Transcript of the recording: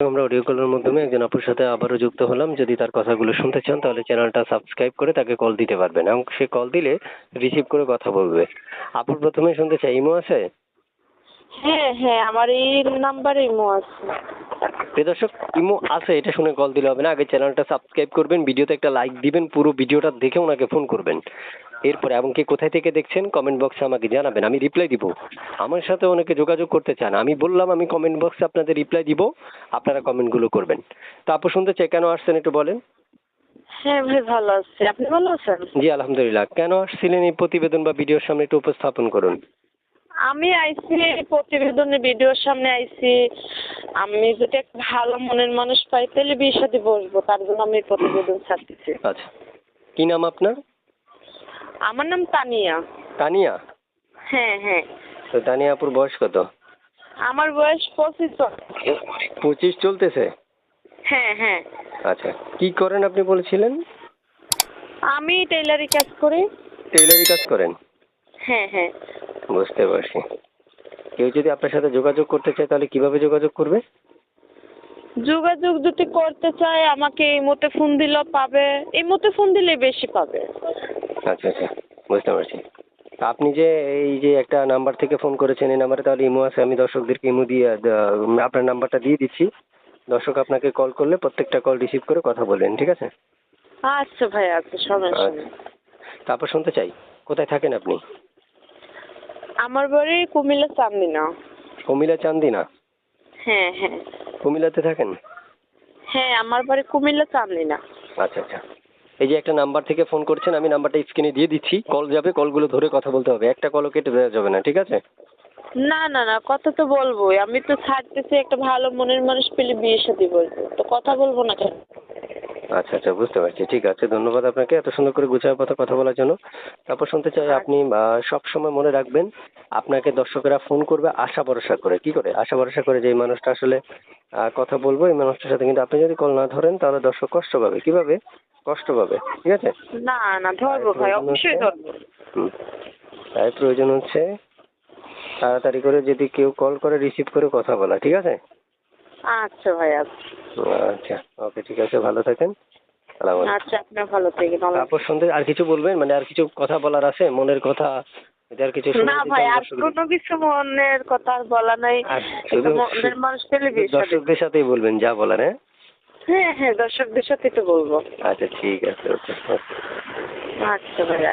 আমরা অডিও কলের মাধ্যমে একজন আপুর সাথে আবারও যুক্ত হলাম। যদি তার কথাগুলো শুনতে চান তাহলে চ্যানেলটা সাবস্ক্রাইব করে তাকে কল দিতে পারবেন। এবং সে কল দিলে রিসিভ করে কথা বলবে। আপুর প্রথমে শুনতে চাই ইমো আছে? হ্যাঁ হ্যাঁ আমার এই নাম্বারে ইমো আছে। প্রিয় দর্শক ইমো আছে এটা শুনে কল দিলে হবে না। আগে চ্যানেলটা সাবস্ক্রাইব করবেন ভিডিওতে একটা লাইক দিবেন পুরো ভিডিওটা দেখে ওনাকে ফোন করবেন। এরপরে এবং কি কোথায় থেকে দেখছেন কমেন্ট বক্সে আমাকে জানাবেন আমি রিপ্লাই দিব। আমার সাথে অনেকে যোগাযোগ করতে চান আমি বললাম আমি কমেন্ট বক্সে আপনাদের রিপ্লাই দিব আপনারা কমেন্টগুলো করবেন। তো আপু শুনতে চাই কেন আসছেন একটু বলেন। হ্যাঁ ভাই ভালো আছি। আপনি ভালো আছেন? জি আলহামদুলিল্লাহ। কেন আসছিলেন এই প্রতিবেদন বা ভিডিওর সামনে একটু উপস্থাপন করুন। আমি আইছি প্রতিবেদনের ভিডিওর সামনে আইসি। আমি যদি একটা ভালো মনের মানুষ পাই তাহলে বিয়ের সাথে বসবো তার জন্য আমি প্রতিবেদন ছাড়তেছি। আচ্ছা। কি নাম আপনার? আমার নাম তানিয়া। তানিয়া? হ্যাঁ হ্যাঁ। তো তানিয়া আপুর বয়স কত? আমার বয়স পঁচিশ পঁচিশ চলতেছে? হ্যাঁ হ্যাঁ। আচ্ছা কি করেন আপনি বলেছিলেন? আমি টেইলারি কাজ করি। টেইলারি কাজ করেন? হ্যাঁ হ্যাঁ। বুঝতে পারছি। কেউ যদি আপনার সাথে যোগাযোগ করতে চায় তাহলে কীভাবে যোগাযোগ করবে? যোগাযোগ যদি করতে চায় আমাকে এই মতে ফোন দিলেও পাবে। এই মতে ফোন দিলে বেশি পাবে। আচ্ছা আচ্ছা বুঝতে পারছি। তা আপনি যে এই যে একটা নাম্বার থেকে ফোন করেছেন এই নাম্বারে তাহলে ইমো আছে আমি দর্শকদেরকে ইমো দিয়ে আপনার নাম্বারটা দিয়ে দিচ্ছি। দর্শক আপনাকে কল করলে প্রত্যেকটা কল রিসিভ করে কথা বলবেন ঠিক আছে? আচ্ছা ভাই আচ্ছা সমস্যা নেই তারপর শুনতে চাই কোথায় থাকেন আপনি? আমার বাড়ি কুমিল্লা চান্দিনা। কুমিল্লা চান্দিনা? হ্যাঁ হ্যাঁ। কুমিল্লাতে থাকেন? হ্যাঁ আমার বাড়ি কুমিল্লা চান্দিনা। আচ্ছা আচ্ছা। এই যে একটা নাম্বার থেকে ফোন করছেন, আমি নাম্বারটা স্ক্রিনে দিয়ে দিচ্ছি। কল যাবে, কলগুলো ধরে কথা বলতে হবে। একটা কলও কেটে দেওয়া যাবে না, ঠিক আছে? না না না, কথা তো বলবোই। আমি তো ছাড়তেছি, একটা ভালো মনের মানুষ পেলে বিয়ে সাথে বলব। তো কথা বলব না কেন? আচ্ছা আচ্ছা বুঝতে পারছি। ঠিক আছে ধন্যবাদ আপনাকে এত সুন্দর করে গুছায় কথা কথা বলার জন্য। তারপর শুনতে চাই আপনি সব সময় মনে রাখবেন আপনাকে দর্শকেরা ফোন করবে আশা ভরসা করে। কি করে? আশা ভরসা করে যে এই মানুষটা আসলে কথা বলব এই মানুষটার সাথে কিন্তু আপনি যদি কল না ধরেন তাহলে দর্শক কষ্ট পাবে। কীভাবে? কষ্ট পাবে। ঠিক আছে? না না ধরবো ভাই অবশ্যই ধরবো। তাই প্রয়োজন হচ্ছে তাড়াতাড়ি করে যদি কেউ কল করে রিসিভ করে কথা বলা ঠিক আছে? আচ্ছা ভাই আচ্ছা আচ্ছা ওকে ঠিক আছে ভালো থাকেন। আচ্ছা আপনার ভালো থেকে তারপর সন্ধ্যে আর কিছু বলবেন? মানে আর কিছু কথা বলার আছে? মনের কথা? এটা কিছু না ভাই আর। কোনো কিছু মনের কথা আর বলা নাই। মনের মানুষ সাথে দর্শকদের সাথেই বলবেন যা বলার হ্যাঁ? হ্যাঁ হ্যাঁ দর্শকদের সাথে তো বলব। আচ্ছা ঠিক আছে ওকে আচ্ছা ভাইয়া